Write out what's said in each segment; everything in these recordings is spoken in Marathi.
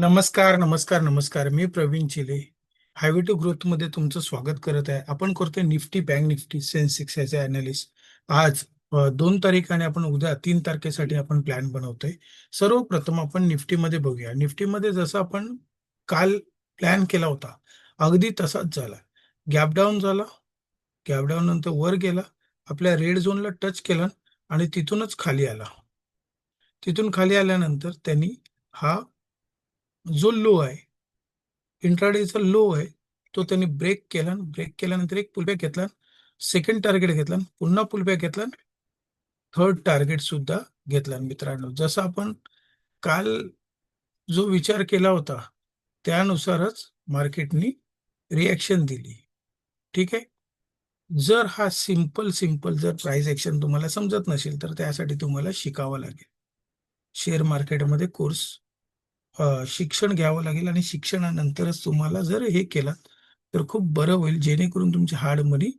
नमस्कार नमस्कार नमस्कार. मी प्रवीण चिले. हायवे टू ग्रोथमध्ये तुमचं स्वागत करत आहे. आपण करतोय निफ्टी बँक निफ्टी सेन्सेक्स याचे अनालिस्ट आज दोन तारीख आणि आपण उद्या तीन तारखेसाठी आपण प्लॅन बनवतोय. सर्वप्रथम आपण निफ्टीमध्ये बघूया. निफ्टीमध्ये जसं आपण काल प्लॅन केला होता अगदी तसाच झाला. गॅपडाऊन झाला. गॅपडाऊन नंतर वर गेला. आपल्या रेड झोनला टच केला आणि तिथूनच खाली आला. तिथून खाली आल्यानंतर त्यांनी हा जो लो आहे इंट्राडेचा लो आहे तो त्यांनी ब्रेक केला ब्रेक केल्यानंतर एक पुलबॅक घेतला सेकंड टार्गेट घेतला पुन्हा पुलबॅक घेतला थर्ड टार्गेट सुद्धा घेतला मित्रांनो जसं आपण काल जो विचार केला होता त्यानुसारच मार्केटनी रिॲक्शन दिली. ठीक आहे? जर हा सिंपल सिंपल जर प्राइस ऍक्शन तुम्हाला समजत नसेल तर त्यासाठी तुम्हाला शिकावं लागेल. शेअर मार्केटमध्ये कोर्स शिक्षण घ्यावं लागेल आणि शिक्षणानंतरच तुम्हाला जर हे केलं तर खूप बरं होईल जेणेकरून तुमची हार्ड मनी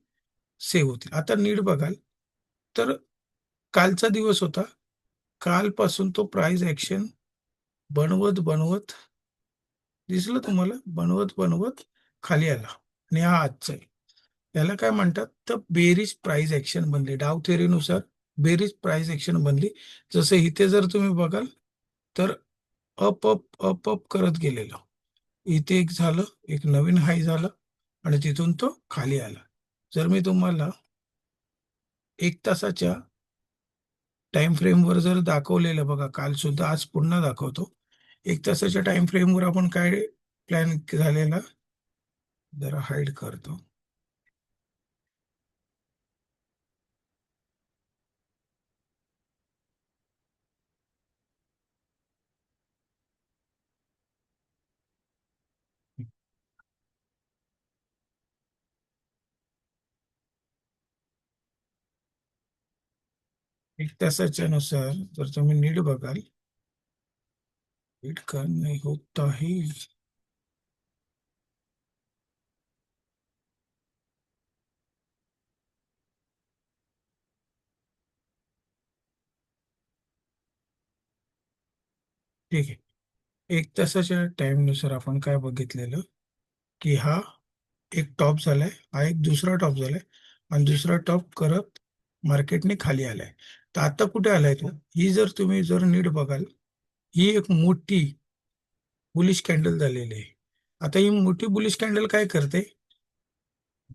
सेव्ह होतील. आता नीट बघाल तर कालचा दिवस होता. कालपासून तो प्राईज ॲक्शन बनवत बनवत दिसलं तुम्हाला बनवत बनवत खाली आला. आणि हा आजचा आहे. याला काय म्हणतात? तर बेरीज प्राईज ॲक्शन बनली. डाव थेरीनुसार बेरीज प्राईज ॲक्शन बनली. जसं इथे जर तुम्ही बघाल तर अप अप अप अप करत गेलेलं. इथे एक झालं एक नवीन हाय झालं आणि तिथून तो खाली आला. जर मी तुम्हाला एक तासाच्या टाइम फ्रेमवर जर दाखवलेलं बघा काल सुद्धा आज पुन्हा दाखवतो. एक तासाच्या टाइम फ्रेमवर आपण काय प्लॅन झालेला? जरा हाईड करतो. एक तासाच्या नुसार जर तुम्ही नीट बघाल नीट का नाही होत आहे? ठीक आहे. एक तासाच्या टाइमनुसार आपण काय बघितलेलं? की हा एक टॉप झालाय हा एक दुसरा टॉप झालाय आणि दुसरा टॉप करत मार्केटने खाली आलाय. तर आता कुठे आलाय तो? ही जर तुम्ही जर नीट बघाल ही एक मोठी बुलिश कॅन्डल झालेली आहे. आता ही मोठी बुलिश कॅन्डल काय करते?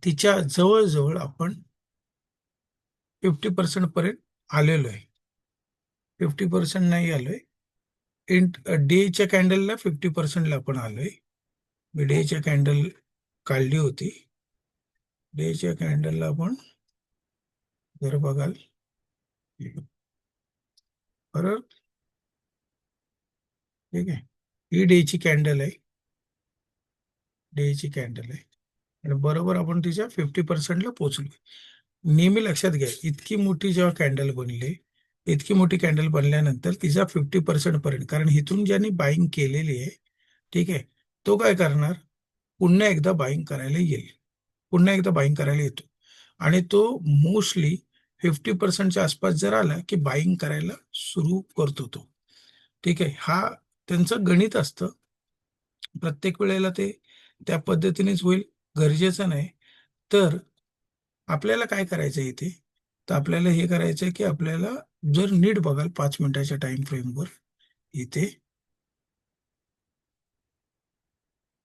तिच्या जवळजवळ आपण फिफ्टी पर्सेंट पर्यंत आलेलो आहे. फिफ्टी पर्सेंट नाही आलोय. इंट डेच्या कॅन्डलला फिफ्टी पर्सेंटला आपण आलोय. मी डेच्या कॅन्डल काढली होती. डेच्या कॅन्डलला आपण जर बघाल बरोबर? ठीक आहे. ही डेची कॅन्डल आहे. डेची कॅन्डल आहे. आणि बरोबर आपण तिच्या फिफ्टी पर्सेंटला पोहोचलो. नेहमी लक्षात घ्या इतकी मोठी जेव्हा कॅन्डल बनली इतकी मोठी कॅन्डल बनल्यानंतर तिचा फिफ्टी पर्सेंट पर्यंत कारण इथून ज्यांनी बाईंग केलेली आहे ठीक आहे तो काय करणार? पुन्हा एकदा बाईंग करायला येईल. पुन्हा एकदा बाईंग करायला येतो. आणि तो मोस्टली फिफ्टी पर्सेंटच्या आसपास जर आला की बाईंग करायला सुरू करतो तो. ठीक आहे? हा त्यांचं गणित असतं. प्रत्येक वेळेला ते त्या पद्धतीनेच होईल गरजेचं नाही. तर आपल्याला काय करायचं इथे? तर आपल्याला हे करायचं की आपल्याला जर नीट बघाल पाच मिनिटाच्या टाइम फ्रेमवर इथे.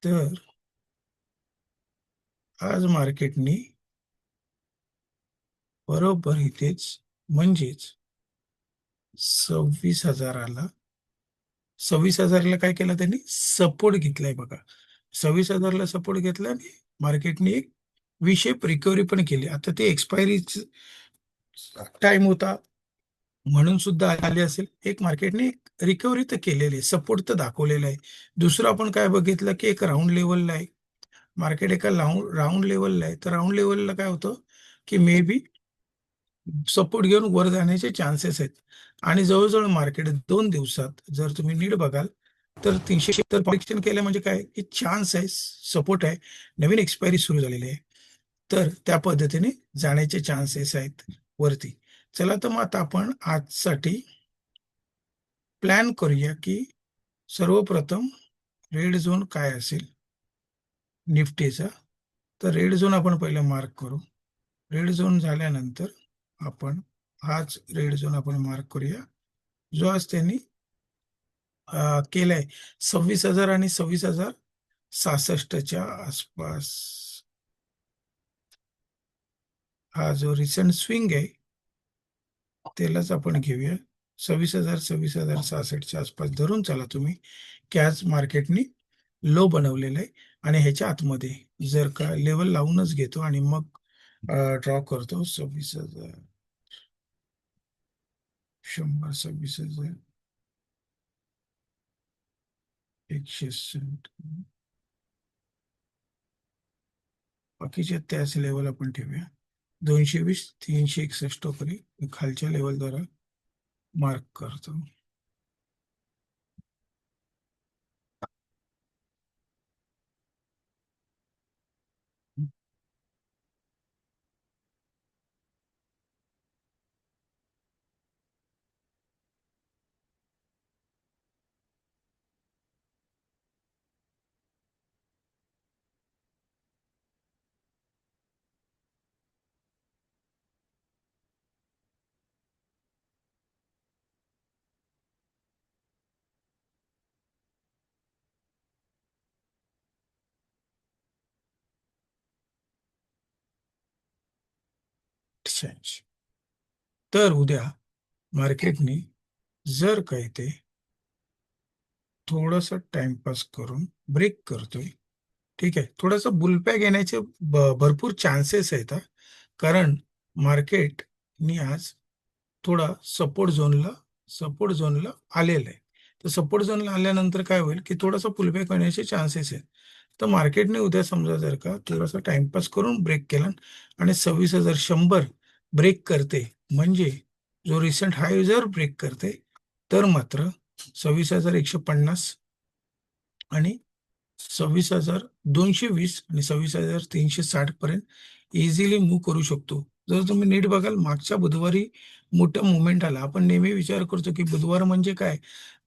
तर आज मार्केटनी बरोबर इथेच म्हणजेच सव्वीस हजाराला सव्वीस हजाराला काय केलं त्यांनी? सपोर्ट घेतलाय बघा. सव्वीस हजारला सपोर्ट घेतला आणि मार्केटने एक विशेप रिकव्हरी पण केली. आता ते एक्सपायरी टाइम होता. म्हणून सुद्धा आले असेल. एक मार्केटने रिकव्हरी तर केलेली आहे. सपोर्ट तर दाखवलेला आहे. दुसरं आपण काय बघितलं की एक राऊंड लेवलला आहे. मार्केट एका राऊंड राऊंड लेवलला आहे. तर राऊंड लेवलला काय होतं की मे बी सपोर्ट घेऊन वर जाण्याचे चान्सेस आहेत. आणि जवळजवळ मार्केट दोन दिवसात जर तुम्ही नीट बघाल तर तीनशे सत्तर प्रोडिक्शन केलं म्हणजे काय? की चान्स आहे सपोर्ट आहे. नवीन एक्सपायरी सुरू झालेली आहे. तर त्या पद्धतीने जाण्याचे चान्सेस आहेत वरती. चला तर मग आता आपण आजसाठी प्लॅन करूया की सर्वप्रथम रेड झोन काय असेल? निफ्टीचा. तर रेड झोन आपण पहिला मार्क करू. रेड झोन झाल्यानंतर आपण हाच रेड झोन आपण मार्क करूया. जो आज त्यांनी केलाय सव्वीस हजार आणि सव्वीस हजार सहासष्टच्या आसपास. हा जो रिसेंट स्विंग आहे त्यालाच आपण घेऊया. सव्वीस हजार सव्वीस हजार सहासष्टच्या आसपास धरून चला तुम्ही की आज मार्केटनी लो बनवलेलं आहे आणि ह्याच्या आतमध्ये जर का लेवल लावूनच घेतो आणि मग ड्रॉ करतो सव्वीस हजार. शंभर सव्वीस हजार एकशे बाकीचे त्याच लेवल आपण ठेवूया. दोनशे वीस तीनशे एकसष्ट पर्यंत खालच्या लेवलद्वारा मार्क करतो. शहाऐंशी तर उद्या मार्केटने जर काही ते थोडस टाइमपास करून ब्रेक करतोय ठीक आहे थोडासा बुलपॅक येण्याचे भरपूर चान्सेस आहेत कारण मार्केटनी आज थोडा सपोर्ट झोनला सपोर्ट झोनला आलेलं आहे. तर सपोर्ट झोनला आल्यानंतर काय होईल की थोडासा पुलबॅक होण्याचे चान्सेस आहेत. तर मार्केटने उद्या समजा जर का थोडासा टाइमपास करून ब्रेक केला आणि सव्वीस हजार शंभर ब्रेक करते. म्हणजे जो रिसेंट हाय जर ब्रेक करते तर मात्र सव्वीस हजार एकशे पन्नास आणि सव्वीस हजार दोनशे वीस आणि सव्वीस हजार तीनशे साठ पर्यंत इझिली मूव्ह करू शकतो. जर तुम्ही नीट बघाल मागच्या बुधवारी मोठा मुवमेंट आला. आपण नेहमी विचार करतो की बुधवार म्हणजे काय?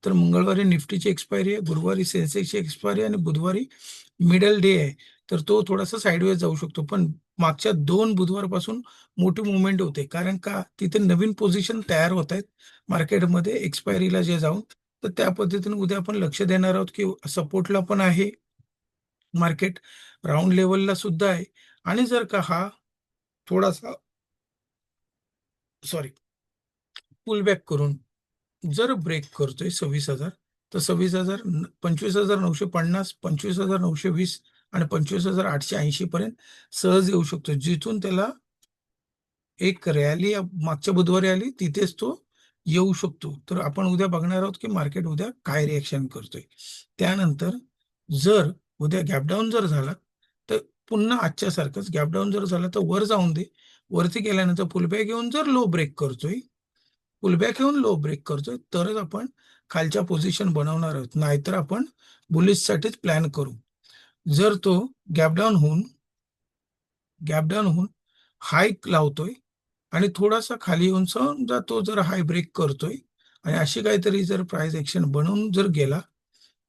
तर मंगळवारी निफ्टीची एक्सपायरी आहे गुरुवारी सेन्सेक्सची एक्सपायरी आणि बुधवारी मिडल डे आहे. तर तो थोडासा साईडवेज जाऊ शकतो. पण मागच्या दोन बुधवारपासून मोठी मुवमेंट होते. कारण का? तिथे नवीन पोझिशन तयार होत आहेत. मार्केटमध्ये एक्सपायरीला जे जाऊन तर त्या पद्धतीने उद्या आपण लक्ष देणार आहोत की सपोर्टला पण आहे. मार्केट राऊंड लेवलला सुद्धा आहे. आणि जर का हा थोडासा सॉरी पुलबॅक करून जर ब्रेक करतोय सव्वीस हजार तर सव्वीस हजार पंचवीस हजार नऊशे पन्नास पंचवीस हजार नऊशे वीस आणि पंचवीस हजार आठशे ऐंशी पर्यंत सहज येऊ शकतो. जिथून त्याला एक रॅली मागच्या बुधवारी आली तिथेच तो येऊ शकतो. तर आपण उद्या बघणार आहोत की मार्केट उद्या काय रिएक्शन करतोय. त्यानंतर जर उद्या गॅपडाऊन जर झाला तर पुन्हा आजच्या सारखंच गॅपडाऊन जर झाला तर वर जाऊन दे. वरती गेल्यानंतर पुलबॅक येऊन जर लो ब्रेक करतोय पुलबॅक घेऊन लो ब्रेक करतोय तरच आपण खालच्या पोझिशन बनवणार आहोत. नाहीतर आपण बुलिशसाठीच प्लॅन करू. जर तो गॅपडाऊन होऊन गॅपडाऊन होऊन हाय लावतोय आणि थोडासा खाली येऊन समजा तो जर हाय ब्रेक करतोय आणि अशी काहीतरी जर प्राइस एक्शन बनवून जर गेला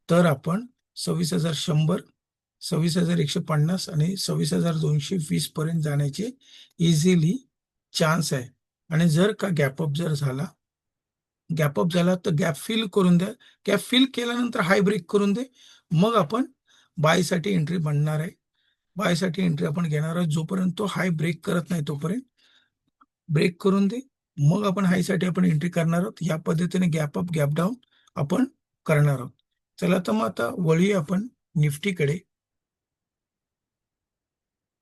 तर आपण सव्वीस हजार शंभर सव्वीस हजार एकशे पन्नास आणि सव्वीस हजार दोनशे वीस पर्यंत जाण्याचे इझिली चान्स आहे. आणि जर का गॅपअप जर झाला गॅपअप झाला तर गॅप फिल करून द्या. गॅप फिल केल्यानंतर हाय ब्रेक करून दे. मग आपण बायसाठी एंट्री बनणार आहे. बायसाठी एंट्री आपण घेणार आहोत जोपर्यंत तो हाय ब्रेक करत नाही तोपर्यंत. ब्रेक करून दे. मग आपण हायसाठी आपण एंट्री करणार आहोत. या पद्धतीने गॅप अप गॅप डाऊन आपण करणार आहोत. चला तर मग आता वळूया आपण निफ्टीकडे.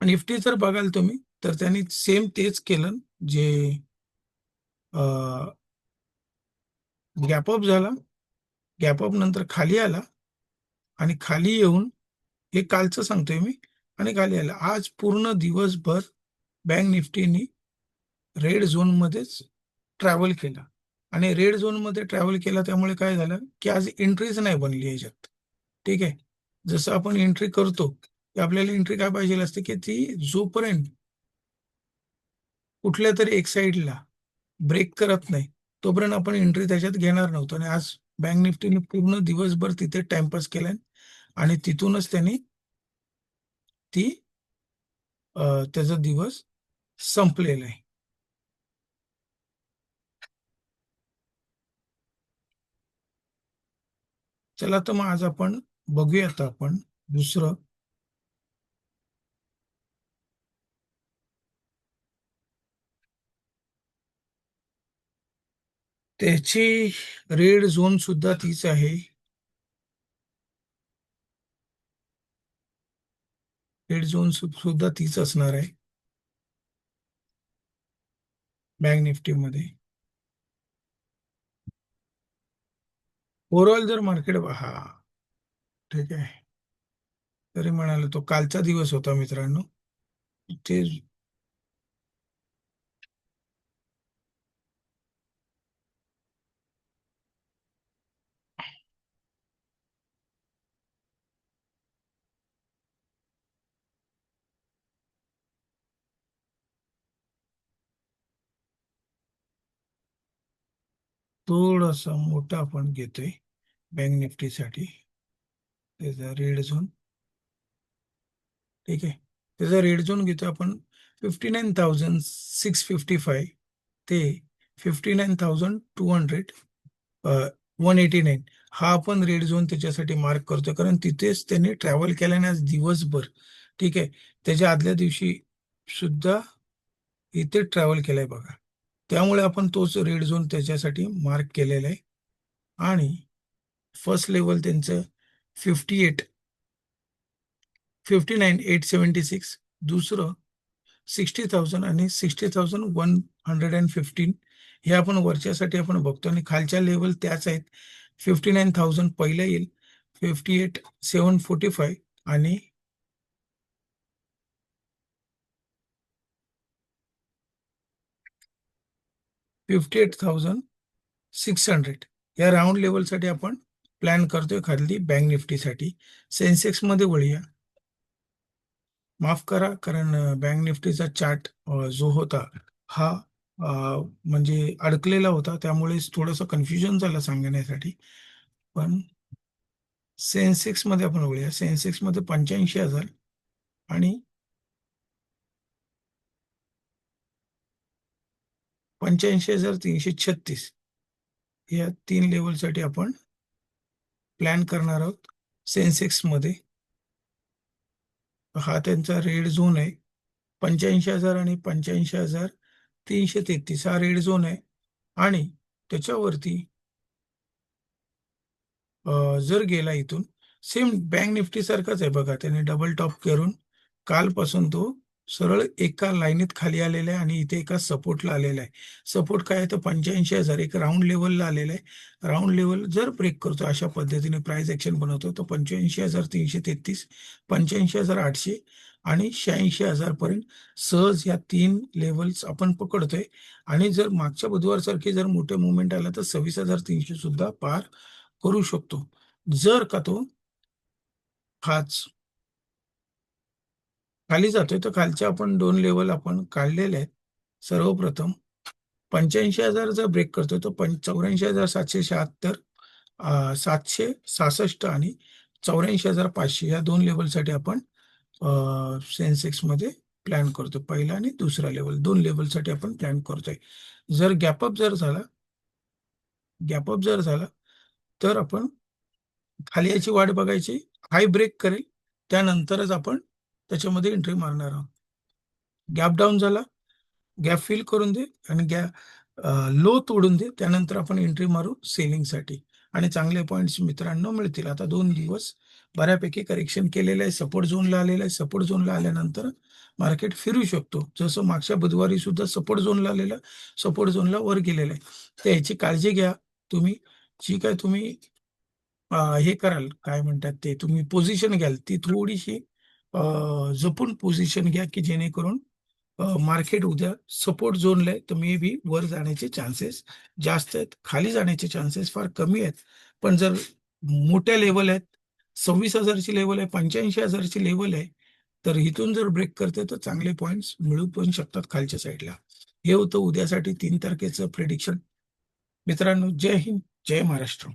निफ्टी जर बघाल तुम्ही तर त्यांनी सेम तेच केलं. जे गॅपअप झाला. गॅपअप नंतर खाली आला. आणि खाली येऊन हे कालचं सांगतोय मी आणि काल यायला. आज पूर्ण दिवसभर बँक निफ्टीनी रेड झोनमध्येच ट्रॅव्हल केला. आणि रेड झोनमध्ये ट्रॅव्हल केला त्यामुळे काय झालं? की आज एंट्रीच नाही बनली याच्यात. ठीक आहे? जसं आपण एंट्री करतो की आपल्याला एंट्री काय पाहिजे असते की ती जोपर्यंत कुठल्या तरी एक साईडला ब्रेक करत नाही तोपर्यंत आपण एंट्री त्याच्यात घेणार नव्हतो. आणि आज बँक निफ्टीने पूर्ण दिवसभर तिथे टाइमपास केलाय. आणि तिथूनच त्यांनी ती त्याचा दिवस संपलेला आहे. चला तर मग आज आपण बघूया आता आपण दुसरं. त्याची रेड झोन सुद्धा तीच आहे. डेड झोन सुद्धा तीच असणार आहे. बँक निफ्टी मध्ये. ओव्हरऑल जर मार्केट हा ठीक आहे. तरी म्हणाले तो कालचा दिवस होता मित्रांनो. ते थोडासा मोठा आपण घेतोय. बँक निफ्टीसाठी त्याचा रेड झोन ठीक आहे. त्याचा रेड झोन घेतो आपण fifty nine thousand six fifty five ते fifty nine thousand two hundred one eighty nine हा आपण रेड झोन त्याच्यासाठी मार्क करतो कारण तिथेच त्यांनी ट्रॅव्हल केल्याने आज दिवसभर ठीक आहे. त्याच्या आदल्या दिवशी सुद्धा इथे ट्रॅव्हल केलाय बघा. त्यामुळे आपण तोच रेड झोन त्याच्यासाठी मार्क केलेला आहे. आणि फर्स्ट लेवल त्यांचं fifty eight fifty nine eight seventy six दुसरं सिक्स्टी थाउजंड आणि sixty thousand one hundred and fifteen हे आपण वरच्यासाठी आपण बघतो आणि खालच्या लेवल त्याच आहेत. फिफ्टी नाईन थाउजंड पहिलं येईल fifty eight seven forty five आणि fifty eight thousand six hundred या राऊंड लेवलसाठी आपण प्लॅन करतोय खाली बँक निफ्टीसाठी सेन्सेक्समध्ये वळूया. माफ करा कारण बँक निफ्टीचा चार्ट जो होता हा म्हणजे अडकलेला होता. त्यामुळे थोडंसं कन्फ्युजन झालं सांगण्यासाठी. पण सेन्सेक्समध्ये आपण वळूया. सेन्सेक्समध्ये पंच्याऐंशी हजार आणि पंच्याऐंशी हजार तीनशे छत्तीस या तीन लेवलसाठी आपण प्लॅन करणार आहोत. सेन्सेक्समध्ये हा त्यांचा रेड झोन आहे. पंच्याऐंशी हजार आणि पंच्याऐंशी हजार तीनशे तेहतीस हा रेड झोन आहे. आणि त्याच्यावरती जर गेला इथून सेम बँक निफ्टी सारखाच आहे बघा. त्याने डबल टॉप करून कालपासून तो सरळ एका लाईनीत खाली आलेला आहे आणि इथे एका सपोर्टला आलेला आहे. सपोर्ट काय आहे? तर पंच्याऐंशी हजार एक राऊंड लेवलला आलेला आहे. राऊंड लेवल जर ब्रेक करतो अशा पद्धतीने प्राइस ऍक्शन बनवतो तर पंच्याऐंशी हजार तीनशे तेहतीस पंच्याऐंशी हजार आठशे आणि शहाऐंशी हजार पर्यंत सहज या तीन लेवल्स आपण पकडतोय. आणि जर मागच्या बुधवारसारखे जर मोठे मुवमेंट आला तर सव्वीस हजार तीनशे सुद्धा पार करू शकतो. जर का तो हाच खाली जातोय. तर खालच्या आपण दोन लेवल आपण काढलेले आहेत. सर्वप्रथम पंच्याऐंशी हजार जर ब्रेक करतोय तर पंच चौऱ्याऐंशी हजार सातशे शहात्तर सातशे सहासष्ट आणि चौऱ्याऐंशी हजार पाचशे या दोन लेवलसाठी आपण सेन्सेक्समध्ये प्लॅन करतो पहिला आणि दुसरा लेवल दोन लेवलसाठी आपण प्लॅन करतोय. जर गॅपअप जर झाला गॅपअप जर झाला तर आपण खाली याची वाट बघायची हाय ब्रेक करेल. त्यानंतरच आपण त्याच्यामध्ये एंट्री मारणार आहोत. गॅप डाऊन झाला. गॅप फिल करून दे आणि गॅ लो तोडून दे. त्यानंतर आपण एंट्री मारू सेलिंगसाठी आणि चांगले पॉईंट्स मित्रांनो मिळतील. आता दोन दिवस बऱ्यापैकी करेक्शन केलेलं आहे. सपोर्ट झोनला आलेलं आहे. सपोर्ट झोनला आल्यानंतर मार्केट फिरू शकतो. जसं मागच्या बुधवारी सुद्धा सपोर्ट झोनला आलेलं सपोर्ट झोनला वर गेलेलं आहे. तर याची काळजी घ्या. तुम्ही जी काय तुम्ही हे कराल काय म्हणतात ते तुम्ही पोझिशन घ्याल. ती थोडीशी जपून पोझिशन घ्या की जेणेकरून मार्केट उद्या सपोर्ट झोनला आहे तर मे बी वर जाण्याचे चान्सेस जास्त आहेत. खाली जाण्याचे चान्सेस फार कमी आहेत. पण जर मोठ्या लेवल आहेत सव्वीस हजारची लेवल आहे पंच्याऐंशी हजारची लेवल आहे तर इथून जर ब्रेक करते तर चांगले पॉईंट्स मिळू पण शकतात खालच्या साईडला हे होतं उद्यासाठी तीन तारखेचं प्रेडिक्शन मित्रांनो जय हिंद जय महाराष्ट्र.